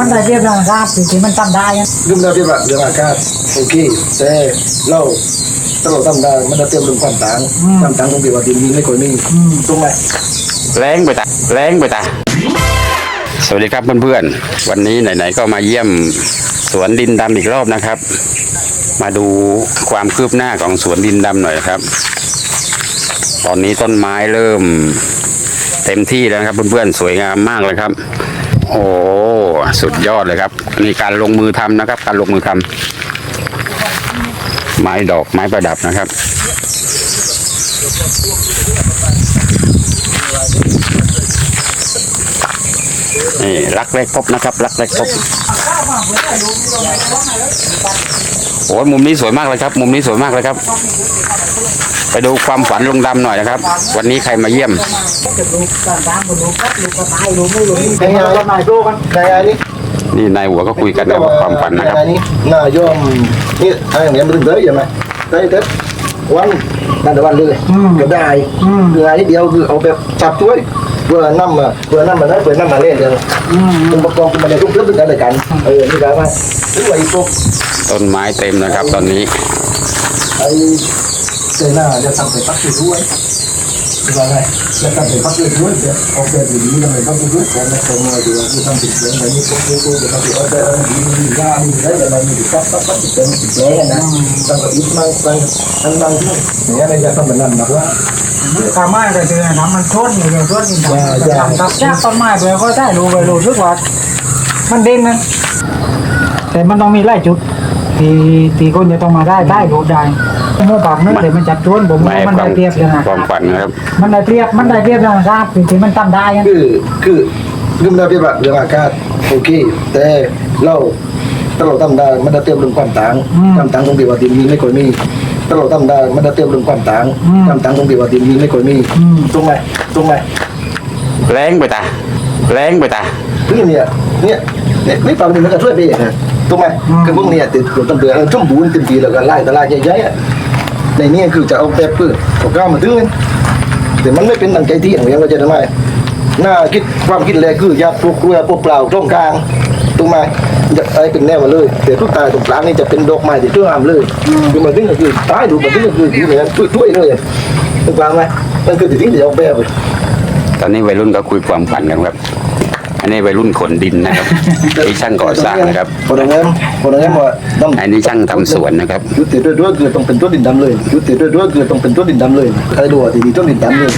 มันได้เรียบร้อยราบสิที่มันทำได้อะลืมแล้วที่ว่าเรื่องอากาศโอเคแต่เราถ้าเราทำได้มันจะเตรียมเรื่องความต่างความต่างของเดียวกับดินมีไม่ค่อยมีตรงไหมแรงไปตาแรงไปตาสวัสดีครับเพื่อนๆวันนี้ไหนๆก็มาเยี่ยมสวนดินดำอีกรอบนะครับ มาดูความคืบหน้าของสวนดินดำหน่อยครับ ตอนนี้ต้นไม้เริ่มเต็มที่แล้วนะครับเพื่อนๆสวยงามมากเลยครับ โอ้สุดยอดเลยครับนี่การลงมือทำนะครับ การลงมือทำไม้ดอกไม้ประดับนะครับนี่รักแรกพบนะครับ รักแรกพบ โอ้ยมุมนี้สวยมากเลยครับ มุมนี้สวยมากเลยครับ ไปดูความฝันลุงดำหน่อยนะครับ วันนี้ใครมาเยี่ยมจะลูกต่างๆบนลูกก็ลูกก็ตายลูกไม่ลูกนี่ในงานก็นายโตกันในงานนี้นี่นายหัวก็คุยกันนะว่าความฝันนะครับในงานนี้น่าย่อมนี่ทางอย่างนี้มันถึงเลยใช่ไหมได้เด็ดวันนั่นแต่วันเลยก็ได้คืองานนี้เดียวคือเอาแบบจับช่วยเพื่อนั่มมาเพื่อนั่มมาได้เพื่อนั่มมาเล่นเดียวมันประกอบกันมาในทุกเรื่องด้วยกันเลยกันเออนี่ครับว่าทุกวันอีกพวก ต้นไม้เต็มนะครับ ตอนนี้ไอ้เซน่าจะทำเป็นพักคือด้วยคือว่าไงจะทำเป็นพักคือด้วยจะออกแบบอย่างนี้ทำเป็นพักคือด้วยแต่ไม่ตรงเลยดีว่าคือทำติดเสียงอะไรนี่พวกนี้ตัวจะทำติดอะไรมีมีก้ามีอะไรอะไรมีติดปั๊บปั๊บปั๊บติดเสียงติดเสียงนะตั้งแต่ยุคนั้นตั้งตั้งตั้งที่อย่างเงี้ยจะทำแบบนั้นนะว่าข้าไม้ก็คือน้ำมันชนอยู่เนี่ยชนอยู่ใช่ใช่ทำตับแจ๊กต้นไม้ไปก็ได้รู้ไปรู้สึกว่ามันเด่นนะแต่มันต้องมีหลายจุด ที่ที่คนจะต้องมาได้ได้รู้ได้เมื่อปากนั้นแต่มันจับชวนผมไม่ว่าให้มันควาได้มเปรียบยังไงความฝันนะครับ มันได้เปรียบมันได้เปรียบยังไงครับสิ่งที่มันทำได้อะคือคือลืมได้ที่แบบเรื่องอากาศโอเคแต่เราถ้าเราทำได้มันจะเตรียมเรื่องความต่างความต่างของเดียวกับดินมีไม่ค่อยมีถ้าเราทำได้มันจะเตรียมเรื่องความต่างความต่างของเดียวกับดินมีไม่ค่อยมีตรงไหมตรงไหมแรงไปตาแรงไปตานี่เนี่ยเนี่ยเนี่ยไม่ฟังมันก็ช่วยไปอย่างนั้น ถูกไหมคือพวกเนี่ยติดตัวต้นเดือนชุ่มบุญเต็มทีแล้วก็ไล่ตะไล่ใหญ่ๆอะในนี้คือจะเอาแบบเพื่อของก้าวมาถึงแต่มันไม่เป็นดังใจที่อย่างนี้เราจะทำไมหน้าคิดความคิดแรกคืออยากปลูกเรือปลูกเปล่าตรงกลางถูกไหมจะอะไรเป็นแนวมาเลย แต่ทุกตายตรงกลางนี่จะเป็นดอกไม้ที่ช่วยงามเลยคือมันถึงก็คือตายดูมันถึงก็คือที่เหมือนช่วยๆเลยตรงกลางไหมมันคือสิ่งที่เอาแบบตอนนี้วัยรุ่นก็คุยความฝันกันครับ อันนี้วัยรุ่นขนดินนะครับ นี่ช่างก่อสร้างนะครับ คนละเงี้ยคนละเงี้ยว่าต้องอันนี้ช่างทำสวนนะครับ ยุติด้วยด้วยคือต้องเป็นตัวดินดำเลยยุติด้วยด้วยคือต้องเป็นตัวดินดำเลยใครดูอะทีนี้ตัวดินดำเลย